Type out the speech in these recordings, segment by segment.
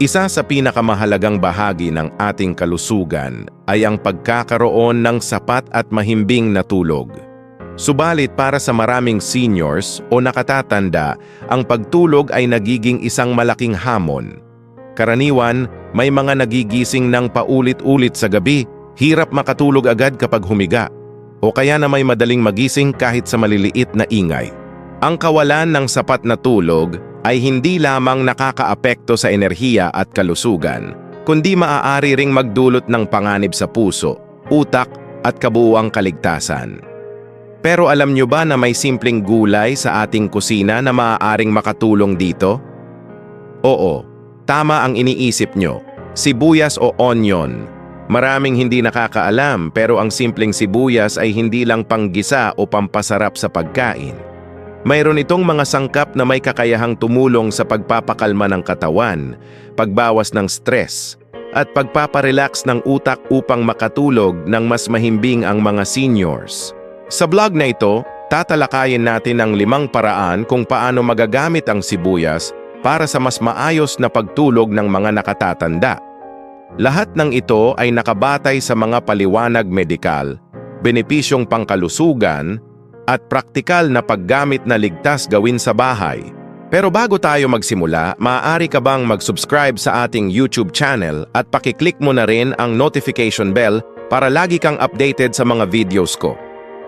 Isa sa pinakamahalagang bahagi ng ating kalusugan ay ang pagkakaroon ng sapat at mahimbing na tulog. Subalit para sa maraming seniors o nakatatanda, ang pagtulog ay nagiging isang malaking hamon. Karaniwan, may mga nagigising ng paulit-ulit sa gabi, hirap makatulog agad kapag humiga, o kaya na may madaling magising kahit sa maliliit na ingay. Ang kawalan ng sapat na tulog ay hindi lamang nakakaapekto sa enerhiya at kalusugan, kundi maaari ring magdulot ng panganib sa puso, utak at kabuuang kaligtasan. Pero alam nyo ba na may simpleng gulay sa ating kusina na maaaring makatulong dito? Oo, tama ang iniisip nyo, sibuyas o onion. Maraming hindi nakakaalam pero ang simpleng sibuyas ay hindi lang panggisa o pampasarap sa pagkain. Mayroon itong mga sangkap na may kakayahang tumulong sa pagpapakalma ng katawan, pagbawas ng stress, at pagpaparelax ng utak upang makatulog ng mas mahimbing ang mga seniors. Sa vlog na ito, tatalakayin natin ang limang paraan kung paano magagamit ang sibuyas para sa mas maayos na pagtulog ng mga nakatatanda. Lahat ng ito ay nakabatay sa mga paliwanag medikal, benepisyong pangkalusugan, at praktikal na paggamit na ligtas gawin sa bahay. Pero bago tayo magsimula, maaari ka bang mag-subscribe sa ating YouTube channel at pakiclick mo na rin ang notification bell para lagi kang updated sa mga videos ko.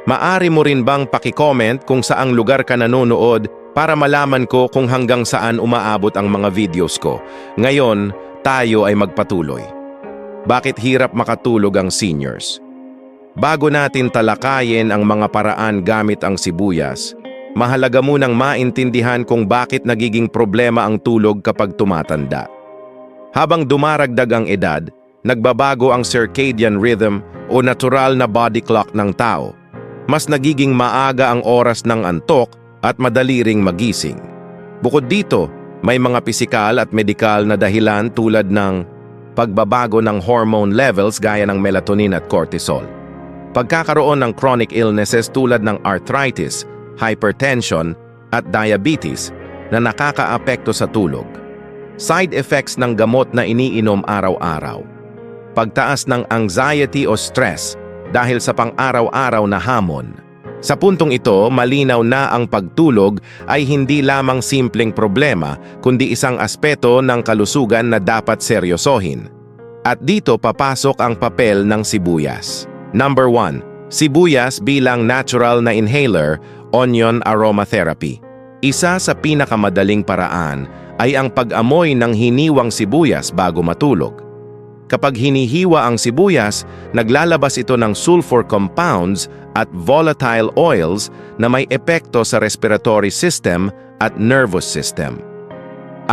Maari mo rin bang pakicomment kung saang lugar ka nanonood para malaman ko kung hanggang saan umaabot ang mga videos ko. Ngayon, tayo ay magpatuloy. Bakit hirap makatulog ang seniors? Bago natin talakayin ang mga paraan gamit ang sibuyas, mahalaga munang maintindihan kung bakit nagiging problema ang tulog kapag tumatanda. Habang dumaragdag ang edad, nagbabago ang circadian rhythm o natural na body clock ng tao. Mas nagiging maaga ang oras ng antok at madali ring magising. Bukod dito, may mga pisikal at medikal na dahilan tulad ng pagbabago ng hormone levels gaya ng melatonin at cortisol pagkakaroon ng chronic illnesses tulad ng arthritis, hypertension, at diabetes na nakakaapekto sa tulog. Side effects ng gamot na iniinom araw-araw. Pagtaas ng anxiety o stress dahil sa pang-araw-araw na hamon. Sa puntong ito, malinaw na ang pagtulog ay hindi lamang simpleng problema kundi isang aspeto ng kalusugan na dapat seryosohin. At dito papasok ang papel ng sibuyas. Number 1. Sibuyas bilang natural na inhaler, onion aromatherapy. Isa sa pinakamadaling paraan ay ang pag-amoy ng hiniwang sibuyas bago matulog. Kapag hinihiwa ang sibuyas, naglalabas ito ng sulfur compounds at volatile oils na may epekto sa respiratory system at nervous system.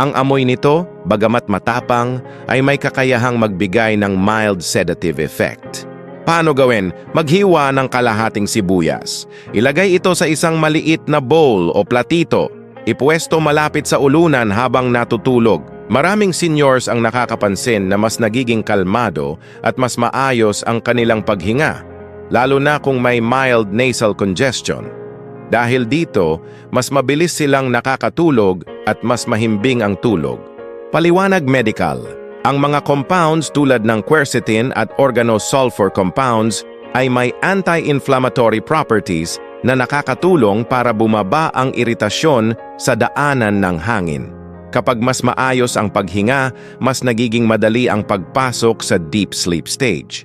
Ang amoy nito, bagamat matapang, ay may kakayahang magbigay ng mild sedative effect. Paano gawin? Maghiwa ng kalahating sibuyas. Ilagay ito sa isang maliit na bowl o platito. Ipwesto malapit sa ulunan habang natutulog. Maraming seniors ang nakakapansin na mas nagiging kalmado at mas maayos ang kanilang paghinga, lalo na kung may mild nasal congestion. Dahil dito, mas mabilis silang nakakatulog at mas mahimbing ang tulog. Paliwanag medical. Ang mga compounds tulad ng quercetin at organosulfur compounds ay may anti-inflammatory properties na nakakatulong para bumaba ang iritasyon sa daanan ng hangin. Kapag mas maayos ang paghinga, mas nagiging madali ang pagpasok sa deep sleep stage.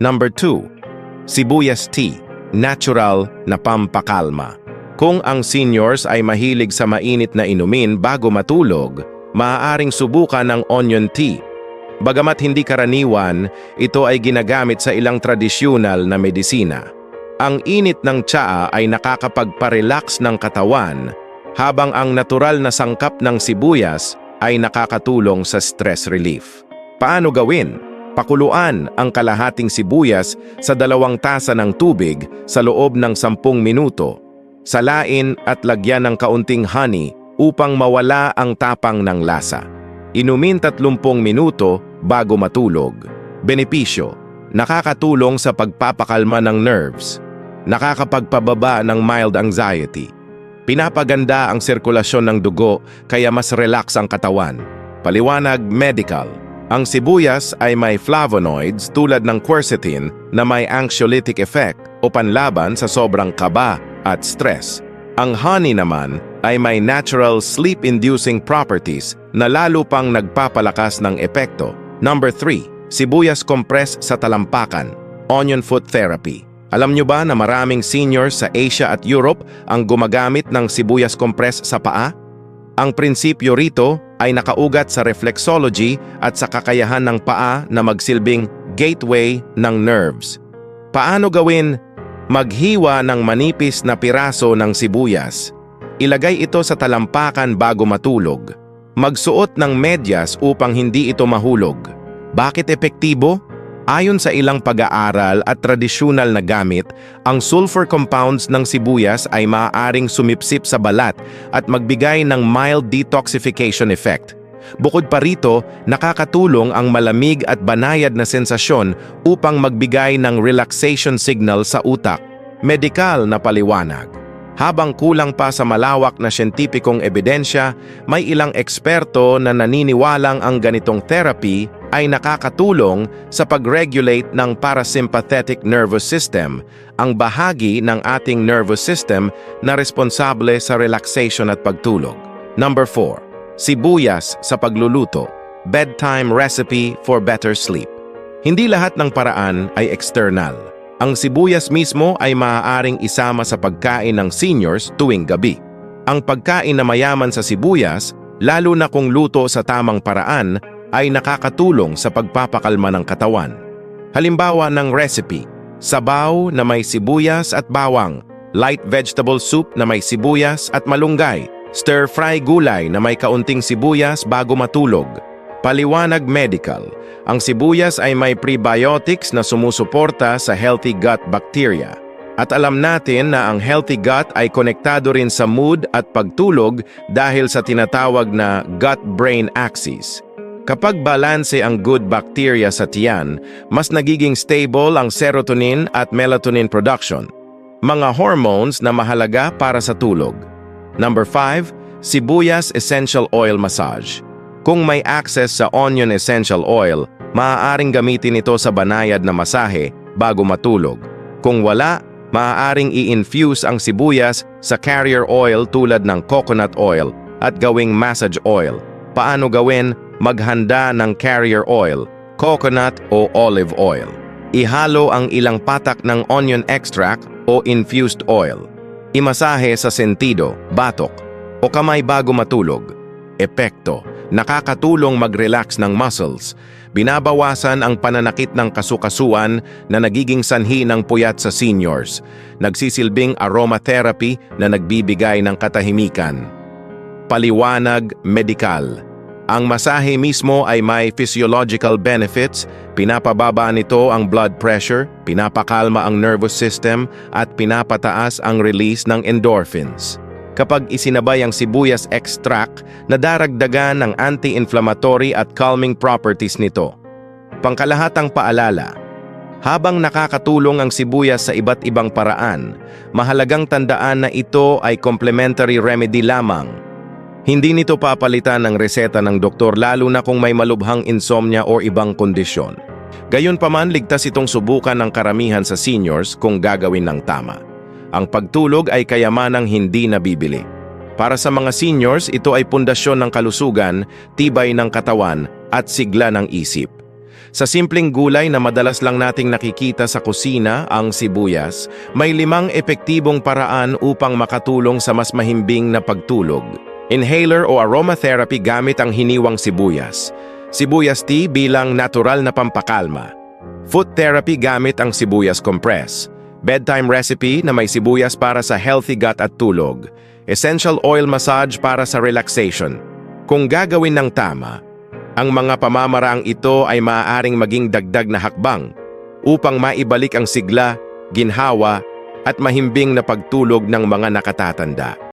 Number 2. Sibuyas tea, natural na pampakalma. Kung ang seniors ay mahilig sa mainit na inumin bago matulog, maaaring subukan ng onion tea. Bagamat hindi karaniwan, ito ay ginagamit sa ilang tradisyonal na medisina. Ang init ng tsaa ay nakakapagparelax ng katawan, habang ang natural na sangkap ng sibuyas ay nakakatulong sa stress relief. Paano gawin? Pakuluan ang kalahating sibuyas sa dalawang tasa ng tubig sa loob ng sampung minuto. Salain at lagyan ng kaunting honey upang mawala ang tapang ng lasa. Inumin 30 minuto bago matulog. Benepisyo, nakakatulong sa pagpapakalma ng nerves, nakakapagpababa ng mild anxiety, pinapaganda ang sirkulasyon ng dugo kaya mas relax ang katawan, Paliwanag medical. Ang sibuyas ay may flavonoids tulad ng quercetin na may anxiolytic effect o panlaban sa sobrang kaba at stress. Ang honey naman ay may natural sleep-inducing properties na lalo pang nagpapalakas ng epekto. Number 3. Sibuyas compress sa talampakan. Onion foot therapy. Alam nyo ba na maraming seniors sa Asia at Europe ang gumagamit ng sibuyas compress sa paa? Ang prinsipyo rito ay nakaugat sa reflexology at sa kakayahan ng paa na magsilbing gateway ng nerves. Paano gawin? Maghiwa ng manipis na piraso ng sibuyas. Ilagay ito sa talampakan bago matulog. Magsuot ng medyas upang hindi ito mahulog. Bakit epektibo? Ayon sa ilang pag-aaral at tradisyonal na gamit, ang sulfur compounds ng sibuyas ay maaaring sumipsip sa balat at magbigay ng mild detoxification effect. Bukod pa rito, nakakatulong ang malamig at banayad na sensasyon upang magbigay ng relaxation signal sa utak. Medikal na paliwanag. Habang kulang pa sa malawak na siyentipikong ebidensya, may ilang eksperto na naniniwalang ang ganitong therapy ay nakakatulong sa pag-regulate ng parasympathetic nervous system, ang bahagi ng ating nervous system na responsable sa relaxation at pagtulog. Number 4. Sibuyas sa pagluluto. Bedtime recipe for better sleep. Hindi lahat ng paraan ay external. Ang sibuyas mismo ay maaaring isama sa pagkain ng seniors tuwing gabi. Ang pagkain na mayaman sa sibuyas, lalo na kung luto sa tamang paraan, ay nakakatulong sa pagpapakalma ng katawan. Halimbawa ng recipe, sabaw na may sibuyas at bawang, light vegetable soup na may sibuyas at malunggay, stir-fry gulay na may kaunting sibuyas bago matulog. Paliwanag medical, ang sibuyas ay may prebiotics na sumusuporta sa healthy gut bacteria. At alam natin na ang healthy gut ay konektado rin sa mood at pagtulog dahil sa tinatawag na gut-brain axis. Kapag balanse ang good bacteria sa tiyan, mas nagiging stable ang serotonin at melatonin production, mga hormones na mahalaga para sa tulog. Number 5, sibuyas essential oil massage. Kung may access sa onion essential oil, maaaring gamitin ito sa banayad na masahe bago matulog. Kung wala, maaaring i-infuse ang sibuyas sa carrier oil tulad ng coconut oil at gawing massage oil. Paano gawin? Maghanda ng carrier oil, coconut o olive oil. Ihalo ang ilang patak ng onion extract o infused oil. Imasahe sa sentido, batok, o kamay bago matulog. Epekto, nakakatulong mag-relax ng muscles, binabawasan ang pananakit ng kasukasuan na nagiging sanhi ng puyat sa seniors, nagsisilbing aromatherapy na nagbibigay ng katahimikan. Paliwanag medikal. Ang masahe mismo ay may physiological benefits, pinapababa nito ang blood pressure, pinapakalma ang nervous system, at pinapataas ang release ng endorphins. Kapag isinabay ang sibuyas extract, nadaragdagan ng anti-inflammatory at calming properties nito. Pangkalahatang paalala, habang nakakatulong ang sibuyas sa iba't ibang paraan, mahalagang tandaan na ito ay complementary remedy lamang. Hindi nito papalitan ng reseta ng doktor lalo na kung may malubhang insomnia o ibang kondisyon. Gayunpaman, ligtas itong subukan ng karamihan sa seniors kung gagawin ng tama. Ang pagtulog ay kayamanang hindi nabibili. Para sa mga seniors, ito ay pundasyon ng kalusugan, tibay ng katawan, at sigla ng isip. Sa simpleng gulay na madalas lang nating nakikita sa kusina, ang sibuyas, may limang epektibong paraan upang makatulong sa mas mahimbing na pagtulog. Inhaler o aromatherapy gamit ang hiniwang sibuyas. Sibuyas tea bilang natural na pampakalma. Foot therapy gamit ang sibuyas compress. Bedtime recipe na may sibuyas para sa healthy gut at tulog. Essential oil massage para sa relaxation. Kung gagawin ng tama, ang mga pamamaraang ito ay maaaring maging dagdag na hakbang upang maibalik ang sigla, ginhawa at mahimbing na pagtulog ng mga nakatatanda.